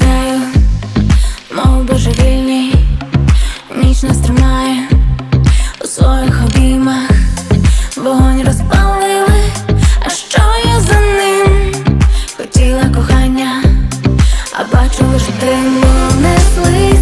краю, мов божевільній, ніч нас тримає у своїх обіймах, вогонь розпалили, а що я за ним? Хотіла кохання, а бачу лише тим, несли.